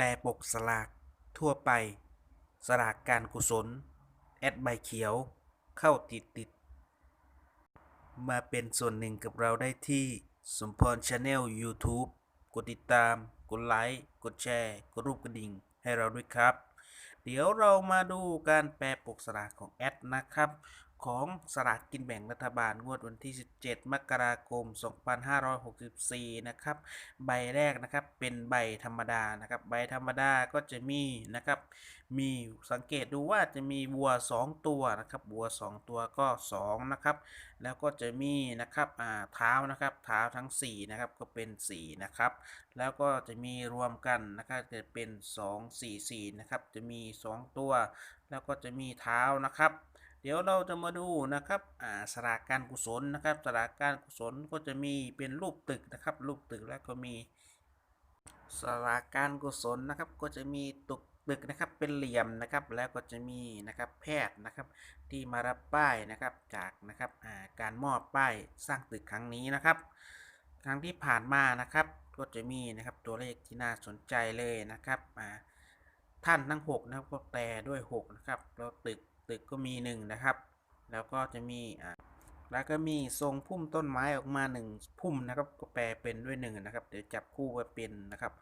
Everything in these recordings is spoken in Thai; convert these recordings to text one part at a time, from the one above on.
ปลปกสลาก ทั่วไป สลากการกุศล แอดใบเขียว เข้าติดติด มาเป็นส่วนหนึ่งกับเราได้ที่สมพรชาแนล YouTube กดติดตาม กดไลค์ กดแชร์ กดรูปกระดิ่งให้เราด้วยครับ เดี๋ยวเรามาดูการแปลปกสลากของแอดนะครับ ของสลากกินแบ่งรัฐบาลงวดวันที่ 17 มกราคม 2564 นะครับ ใบแรกนะครับเป็นใบธรรมดานะครับ ใบธรรมดาก็จะมีนะครับ มีสังเกตดูว่าจะมีวัว 2 ตัวนะครับวัว 2 ตัวก็ 2 นะครับ แล้วก็จะมีนะครับอ่าเท้านะครับเท้าทั้ง 4 นะครับก็เป็น 4 นะครับ แล้วก็จะมีรวมกันนะครับจะเป็น 2 4 4 นะครับจะมี 2 ตัว แล้วก็จะมีเท้านะครับ เดี๋ยวเราจะมาดูนะครับอ่าสลากการกุศลนะครับสลากการกุศลก็จะมีเป็นรูปตึกนะครับ รูปตึกแล้วก็มีสลากการกุศลนะครับ ก็จะมีตึกตึกนะครับเป็นเหลี่ยมนะครับ แล้วก็จะมีนะครับแพทย์นะครับที่มารับป้ายนะครับจากนะครับอ่าการมอบป้ายสร้างตึกครั้งนี้นะครับ ครั้งที่ผ่านมานะครับ ก็จะมีนะครับตัวเลขที่น่าสนใจเลยนะครับอ่าท่านทั้ง6นะครับก็แปลด้วย6นะครับแล้วตึก ตึกก็มี1นนะครับ แล้วก็จะมีอ่าแล้วก็มีทรงพุ่มต้นไม้ออกมา 1 พุ่มนะครับก็แปลเป็นด้วย1นะครับ เดี๋ยวจับคู่ก็เป็นนะครับ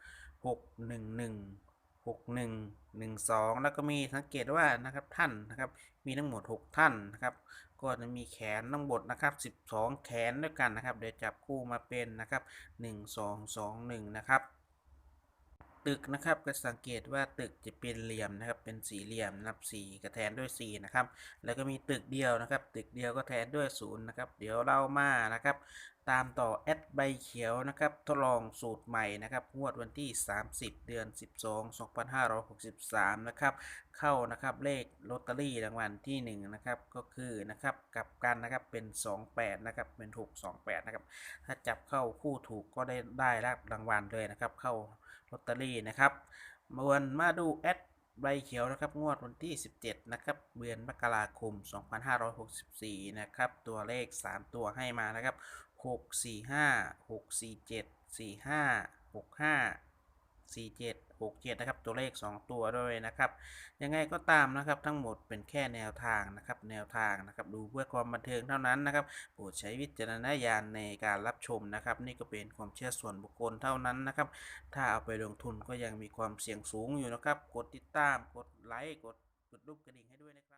6 1 1 6 1 1 2 แล้วก็มีสังเกตว่านะครับท่านนะครับมีทั้งหมด 6 ท่านนะครับ ก็จะมีแขนทั้งหมดนะครับ 12 แขนด้วยกันนะครับ เดี๋ยวจับคู่มาเป็นนะครับ 1 2 2 1 นะครับ ตึกนะครับก็สังเกตว่าตึกจะเป็นเหลี่ยมนะครับเป็นสี่เหลี่ยมนะครับสี่ก็แทนด้วยสีนะครับแล้วก็มีตึกเดียวนะครับ ตึกเดียวก็แทนด้วยศูนย์นะครับเดี๋ยวเรามานะครับ ตามต่อแอดใบเขียวนะครับทดลองสูตรใหม่นะครับงวดวันที่ 30 เดือน 12 2563นะครับเข้านะครับเลขลอตเตอรี่รางวัลที่1นะครับก็คือนะครับกลับกันนะครับเป็น 28นะครับเป็น628นะครับถ้าจับเข้าคู่ถูกก็ได้ได้รับรางวัลเลยนะครับเข้า ลอตเตอรี่นะครับมาวนมาดูแอดใบเขียวนะครับงวดวันที่ 17 นะครับเดือนมกราคม 2564 นะครับ ตัวเลข 3 ตัวให้มานะครับ 6 4 5 6 4 7 6 7 นะครับ ตัวเลข 2 ตัวด้วยนะครับ ยังไงก็ตามนะครับทั้งหมดเป็นแค่แนวทางนะครับ แนวทางนะครับ ดูเพื่อความบันเทิงเท่านั้นนะครับ โปรดใช้วิจารณญาณในการรับชมนะครับ นี่ก็เป็นความเชื่อส่วนบุคคลเท่านั้นนะครับ ถ้าเอาไปลงทุนก็ยังมีความเสี่ยงสูงอยู่นะครับ กดติดตาม กดไลค์ กดกดรูปกระดิ่งให้ด้วยนะครับ